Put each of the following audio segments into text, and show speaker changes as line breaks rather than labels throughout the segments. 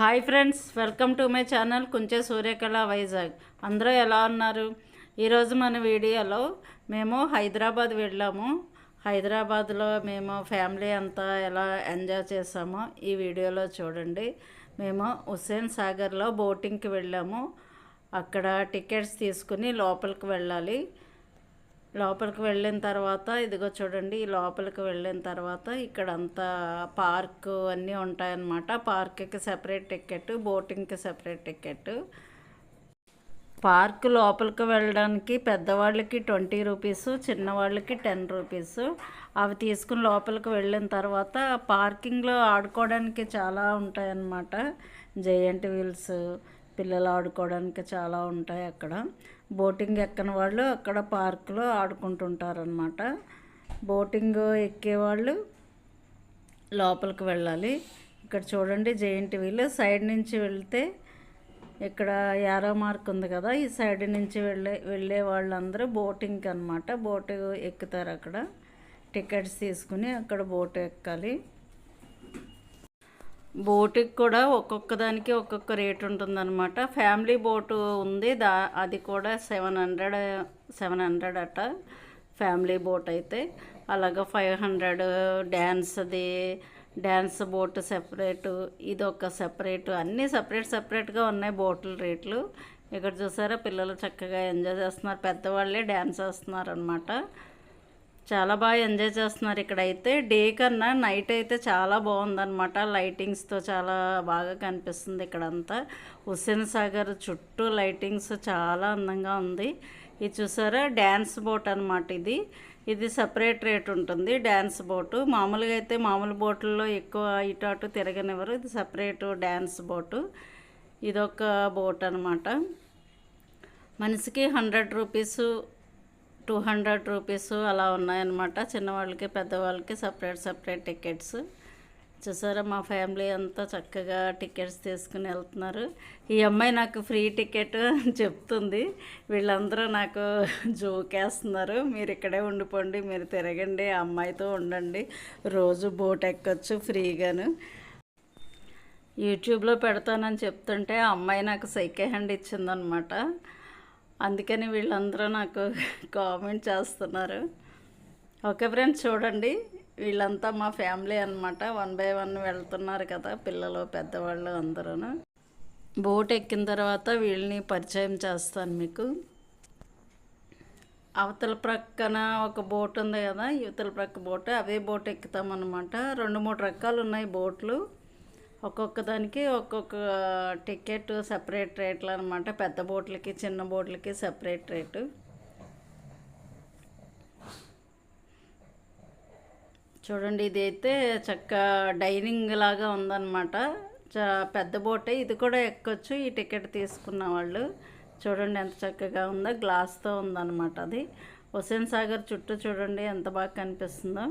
Hi friends welcome to my channel Kunche Suryakala Vizag. అందరూ ఎలా ఉన్నారు? ఈరోజు మన వీడియోలో మేము హైదరాబాద్ వెళ్ళాము. హైదరాబాద్లో మేము ఫ్యామిలీ అంతా ఎలా ఎంజాయ్ చేసామో ఈ వీడియోలో చూడండి. మేము హుస్సేన్ సాగర్లో బోటింగ్కి వెళ్ళాము. అక్కడ టికెట్స్ తీసుకుని లోపలికి వెళ్ళాలి. లోపలికి వెళ్ళిన తర్వాత ఇదిగో చూడండి ఈ లోపలికి వెళ్ళిన తర్వాత ఇక్కడ అంతా పార్క్ అన్నీ ఉంటాయన్నమాట. పార్క్కి సెపరేట్ టికెట్ బోటింగ్కి సెపరేట్ టికెట్. పార్క్ లోపలికి వెళ్ళడానికి పెద్దవాళ్ళకి ట్వంటీ రూపీస్ చిన్నవాళ్ళకి టెన్ రూపీస్. అవి తీసుకుని లోపలికి వెళ్ళిన తర్వాత పార్కింగ్లో ఆడుకోవడానికి చాలా ఉంటాయన్నమాట. జయంట్ వీల్స్ పిల్లలు ఆడుకోవడానికి చాలా ఉంటాయి అక్కడ. బోటింగ్ ఎక్కని వాళ్ళు అక్కడ పార్కులో ఆడుకుంటుంటారనమాట బోటింగ్ ఎక్కేవాళ్ళు లోపలికి వెళ్ళాలి. ఇక్కడ చూడండి జెయింట్ వీల్. సైడ్ నుంచి వెళ్తే ఇక్కడ యారో మార్క్ ఉంది కదా ఈ సైడ్ నుంచి వెళ్ళే వెళ్ళే వాళ్ళందరూ బోటింగ్కి అనమాట బోటు ఎక్కుతారు అక్కడ. టికెట్స్ తీసుకుని అక్కడ బోట్ ఎక్కాలి. బోటుకి కూడా ఒక్కొక్క దానికి ఒక్కొక్క రేట్ ఉంటుందన్నమాట. ఫ్యామిలీ బోటు ఉంది దా అది కూడా సెవెన్ హండ్రెడ్ సెవెన్ హండ్రెడ్ అట ఫ్యామిలీ బోట్ అయితే. అలాగే ఫైవ్ హండ్రెడ్ డ్యాన్స్ది డ్యాన్స్ బోట్ సెపరేటు ఇది ఒక సెపరేటు అన్నీ సపరేట్ సపరేట్గా ఉన్నాయి బోట్ల రేట్లు. ఇక్కడ చూసారా పిల్లలు చక్కగా ఎంజాయ్ చేస్తున్నారు పెద్దవాళ్ళే డ్యాన్స్ వేస్తున్నారు అనమాట చాలా బాగా ఎంజాయ్ చేస్తున్నారు ఇక్కడైతే. డే కన్నా నైట్ అయితే చాలా బాగుందన్నమాట. లైటింగ్స్తో చాలా బాగా కనిపిస్తుంది ఇక్కడంతా. హుస్సేన్ సాగర్ చుట్టూ లైటింగ్స్ చాలా అందంగా ఉంది. ఇది చూసారా? డ్యాన్స్ బోట్ అనమాట ఇది. ఇది సపరేట్ రేట్ ఉంటుంది. డ్యాన్స్ బోటు మామూలుగా అయితే మామూలు బోట్లలో ఎక్కువ ఇటు అటు తిరగనివ్వరు. ఇది సపరేట్ డ్యాన్స్ బోటు ఇదొక బోట్ అనమాట మనిషికి hundred rupees two hundred rupees అలా ఉన్నాయన్నమాట. చిన్నవాళ్ళకి పెద్దవాళ్ళకి సపరేట్ సపరేట్ టికెట్స్ చూసారా మా ఫ్యామిలీ అంతా చక్కగా టికెట్స్ తీసుకుని వెళ్తున్నారు. ఈ అమ్మాయి నాకు ఫ్రీ టికెట్ అని చెప్తుంది. వీళ్ళందరూ నాకు జోకేస్తున్నారు. మీరు ఇక్కడే ఉండిపోండి మీరు తిరగండి ఆ అమ్మాయితో ఉండండి. రోజు బోట్ ఎక్కొచ్చు ఫ్రీగాను. యూట్యూబ్లో పెడతానని చెప్తుంటే ఆ అమ్మాయి నాకు సైకే హ్యాండ్ ఇచ్చిందనమాట అందుకని వీళ్ళందరూ నాకు కామెంట్ చేస్తున్నారు. ఓకే ఫ్రెండ్స్ చూడండి. వీళ్ళంతా మా ఫ్యామిలీ అనమాట వన్ బై వన్ వెళ్తున్నారు కదా పిల్లలు పెద్దవాళ్ళు అందరూ బోట్ ఎక్కిన తర్వాత వీళ్ళని పరిచయం చేస్తాను మీకు. అవతల ప్రక్కన ఒక బోట్ ఉంది కదా యువతల ప్రక్క బోట్ అవే బోట్ ఎక్కుతామన్నమాట. రెండు మూడు రకాలు ఉన్నాయి బోట్లు. ఒక్కొక్క దానికి ఒక్కొక్క టికెట్ సపరేట్ రేట్లు అనమాట పెద్ద బోట్లకి చిన్న బోట్లకి సపరేట్ రేటు. చూడండి ఇదైతే చక్క డైనింగ్ లాగా ఉందన్నమాట. పెద్ద బోటే. ఇది కూడా ఎక్కొచ్చు ఈ టికెట్ తీసుకున్న వాళ్ళు. చూడండి ఎంత చక్కగా ఉందో. గ్లాస్తో ఉందన్నమాట అది. హుసేన్ సాగర్ చుట్టూ చూడండి ఎంత బాగా కనిపిస్తుందో.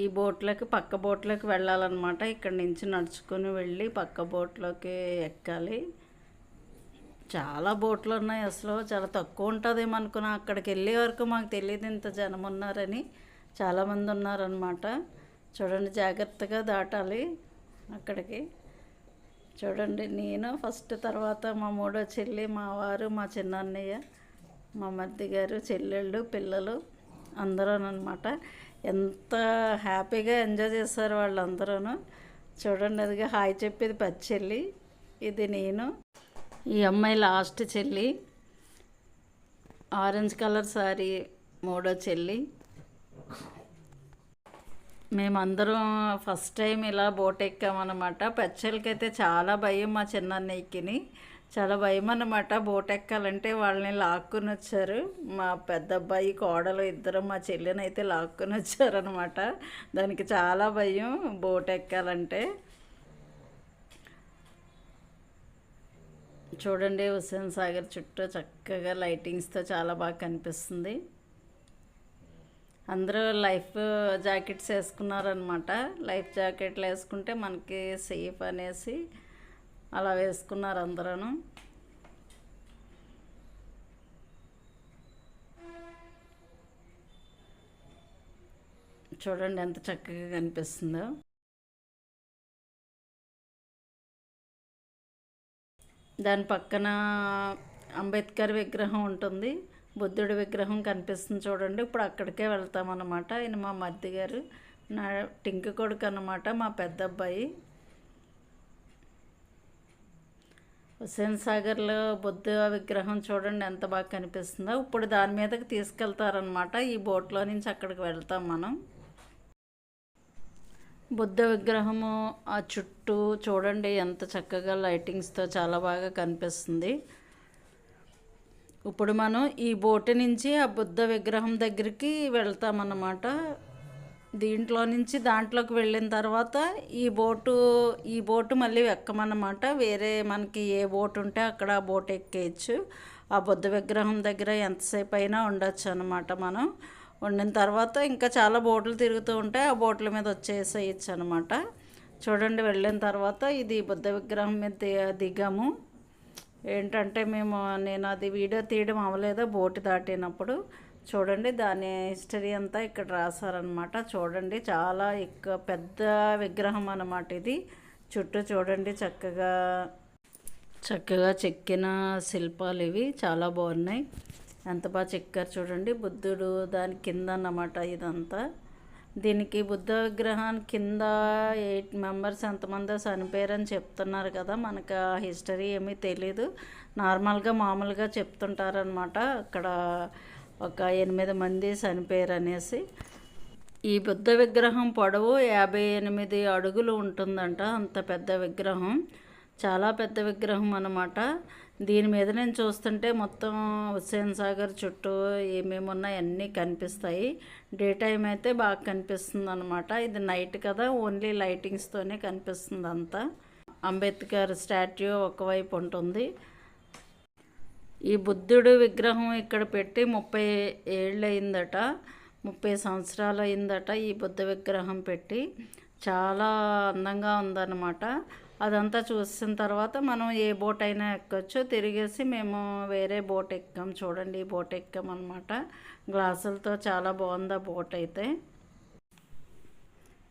ఈ బోట్లోకి పక్క బోట్లోకి వెళ్ళాలన్నమాట. ఇక్కడ నుంచి నడుచుకొని వెళ్ళి పక్క బోట్లోకి ఎక్కాలి. చాలా బోట్లు ఉన్నాయి అసలు. చాలా తక్కువ ఉంటుందేమో అనుకున్నా. అక్కడికి వెళ్ళే వరకు మాకు తెలియదు ఇంత జనం ఉన్నారని. చాలామంది ఉన్నారనమాట చూడండి జాగ్రత్తగా దాటాలి అక్కడికి. చూడండి నేను ఫస్ట్ తర్వాత మా మూడో చెల్లి మా వారు మా చిన్న అన్నయ్య మా మరిది గారు చెల్లెళ్ళు పిల్లలు అందరూ అనమాట ఎంత హ్యాపీగా ఎంజాయ్ చేస్తారు వాళ్ళందరూ చూడండి అదిగా హాయ్ చెప్పేది పచ్చెల్లి ఇది నేను. ఈ అమ్మాయి లాస్ట్ చెల్లి. ఆరెంజ్ కలర్ సారీ మూడో చెల్లి. మేమందరం ఫస్ట్ టైం ఇలా బోట్ ఎక్కామన్నమాట. పచ్చళ్ళకి అయితే చాలా భయం మా చిన్నన్నయ్యకిని. చాలా భయం అన్నమాట బోట్ ఎక్కాలంటే వాళ్ళని లాక్కుని వచ్చారు మా పెద్ద అబ్బాయి కోడలు ఇద్దరు మా చెల్లిని అయితే లాక్కుని వచ్చారనమాట దానికి చాలా భయం బోట్ ఎక్కాలంటే చూడండి హుస్సేన్ సాగర్ చుట్టూ చక్కగా లైటింగ్స్తో చాలా బాగా కనిపిస్తుంది. అందరూ లైఫ్ జాకెట్స్ వేసుకున్నారనమాట లైఫ్ జాకెట్లు వేసుకుంటే మనకి సేఫ్ అనేసి అలా వేసుకున్నారు అందరూ చూడండి ఎంత చక్కగా కనిపిస్తుందో. దాని పక్కన అంబేద్కర్ విగ్రహం ఉంటుంది. బుద్ధుడి విగ్రహం కనిపిస్తుంది చూడండి. ఇప్పుడు అక్కడికే వెళ్తామన్నమాట. ఆయన మా మద్ది గారు. నా టింక కొడుకు అన్నమాట మా పెద్ద అబ్బాయి హుస్సేన్ సాగర్లో బుద్ధ విగ్రహం చూడండి ఎంత బాగా కనిపిస్తుందో. ఇప్పుడు దాని మీదకి తీసుకెళ్తారనమాట ఈ బోట్లో నుంచి అక్కడికి వెళ్తాం మనం. బుద్ధ విగ్రహము ఆ చుట్టూ చూడండి ఎంత చక్కగా లైటింగ్స్తో చాలా బాగా కనిపిస్తుంది. ఇప్పుడు మనం ఈ బోటు నుంచి ఆ బుద్ధ విగ్రహం దగ్గరికి వెళ్తామన్నమాట. దీంట్లో నుంచి దాంట్లోకి వెళ్ళిన తర్వాత ఈ బోటు ఈ బోటు మళ్ళీ ఎక్కమన్నమాట వేరే మనకి ఏ బోటు ఉంటే అక్కడ ఆ బోట్ ఎక్కేయచ్చు. ఆ బుద్ధ విగ్రహం దగ్గర ఎంతసేపు అయినా ఉండొచ్చు అనమాట మనం. వండిన తర్వాత ఇంకా చాలా బోట్లు తిరుగుతూ ఉంటాయి ఆ బోట్ల మీద వచ్చేసేయచ్చు అనమాట చూడండి వెళ్ళిన తర్వాత ఇది బుద్ధ విగ్రహం మీద దిగాము. ఏంటంటే మేము నేను అది వీడియో తీయడం అవ్వలేదు బోటు దాటినప్పుడు. చూడండి దాని హిస్టరీ అంతా ఇక్కడ రాశారనమాట చూడండి చాలా ఎక్కువ పెద్ద విగ్రహం అన్నమాట ఇది. చుట్టూ చూడండి చక్కగా చక్కగా చెక్కిన శిల్పాలు ఇవి. చాలా బాగున్నాయి. ఎంత బాగా చెక్కారు చూడండి. బుద్ధుడు దాని కింద అన్నమాట ఇదంతా. దీనికి బుద్ధ విగ్రహాన్ని కింద ఎయిట్ మెంబర్స్ ఎంతమందో చనిపోయారని చెప్తున్నారు కదా. మనకు ఆ హిస్టరీ ఏమీ తెలీదు. నార్మల్గా మామూలుగా చెప్తుంటారనమాట అక్కడ ఒక ఎనిమిది మంది చనిపోయారు అనేసి ఈ బుద్ధ విగ్రహం పొడవు యాభై ఎనిమిది అడుగులు ఉంటుందంట. అంత పెద్ద విగ్రహం. చాలా పెద్ద విగ్రహం అనమాట దీని మీద నేను చూస్తుంటే మొత్తం హుస్సేన్ సాగర్ చుట్టూ ఏమేమి ఉన్నాయి అన్నీ కనిపిస్తాయి. డే టైం అయితే బాగా కనిపిస్తుంది అనమాట ఇది నైట్ కదా ఓన్లీ లైటింగ్స్తోనే కనిపిస్తుంది అంతా అంబేద్కర్ స్టాట్యూ ఒకవైపు ఉంటుంది. ఈ బుద్ధుడు విగ్రహం ఇక్కడ పెట్టి ముప్పై ఏళ్ళు అయిందట ముప్పై సంవత్సరాలు అయిందట ఈ బుద్ధ విగ్రహం పెట్టి. చాలా అందంగా ఉందన్నమాట. అదంతా చూసిన తర్వాత మనం ఏ బోట్ అయినా ఎక్కొచ్చు. తిరిగేసి మేము వేరే బోట్ ఎక్కాం. చూడండి ఈ బోట్ ఎక్కాం అనమాట గ్లాసులతో చాలా బాగుంది ఆ బోట్ అయితే.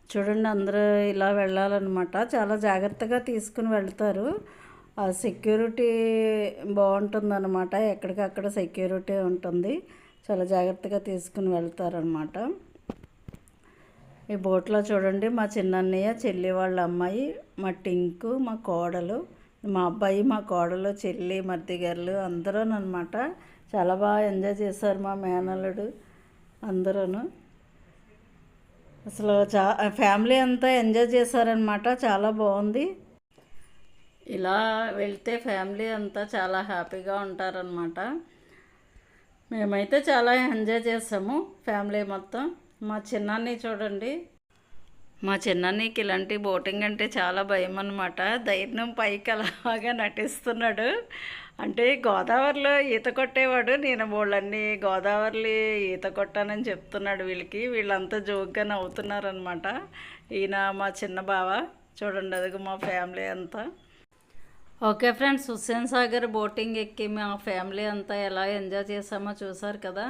చూడండి అందరూ ఇలా వెళ్ళాలన్నమాట. చాలా జాగ్రత్తగా తీసుకుని వెళ్తారు. సెక్యూరిటీ బాగుంటుందన్నమాట. ఎక్కడికక్కడ సెక్యూరిటీ ఉంటుంది. చాలా జాగ్రత్తగా తీసుకుని వెళ్తారనమాట ఈ బోట్లో చూడండి మా చిన్నన్నయ్య చెల్లి వాళ్ళ అమ్మాయి మా టింకు మా కోడలు మా అబ్బాయి మా కోడలు చెల్లి మర్దిగారులు అందరూ అనమాట చాలా బాగా ఎంజాయ్ చేశారు మా మేనల్లుడు అందరూ అసలు చా ఫ్యామిలీ అంతా ఎంజాయ్ చేశారనమాట చాలా బాగుంది. ఇలా వెళ్తే ఫ్యామిలీ అంతా చాలా హ్యాపీగా ఉంటారనమాట మేమైతే చాలా ఎంజాయ్ చేసాము ఫ్యామిలీ మొత్తం. మా చిన్నాన్ని చూడండి. మా చిన్నానికి ఇలాంటి బోటింగ్ అంటే చాలా భయం అనమాట ధైర్యం పైకి అలాగా నటిస్తున్నాడు. అంటే గోదావరిలో ఈత కొట్టేవాడు. నేను వాళ్ళన్ని గోదావరిలో ఈత కొట్టానని చెప్తున్నాడు వీళ్ళకి. వీళ్ళంతా జోక్గా నవ్వుతున్నారనమాట ఈయన మా చిన్న బావ. చూడండి అది మా ఫ్యామిలీ అంతా. Okay friends Hussain Sagar boating ఎక్కి మా ఫ్యామిలీ అంతా ఎలా ఎంజాయ్ చేసామో చూసారు కదా.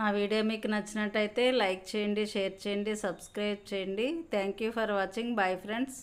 నా వీడియో మీకు నచ్చినట్టయితే లైక్ చేయండి షేర్ చేయండి సబ్స్క్రైబ్ చేయండి. Thank you for watching. Bye friends.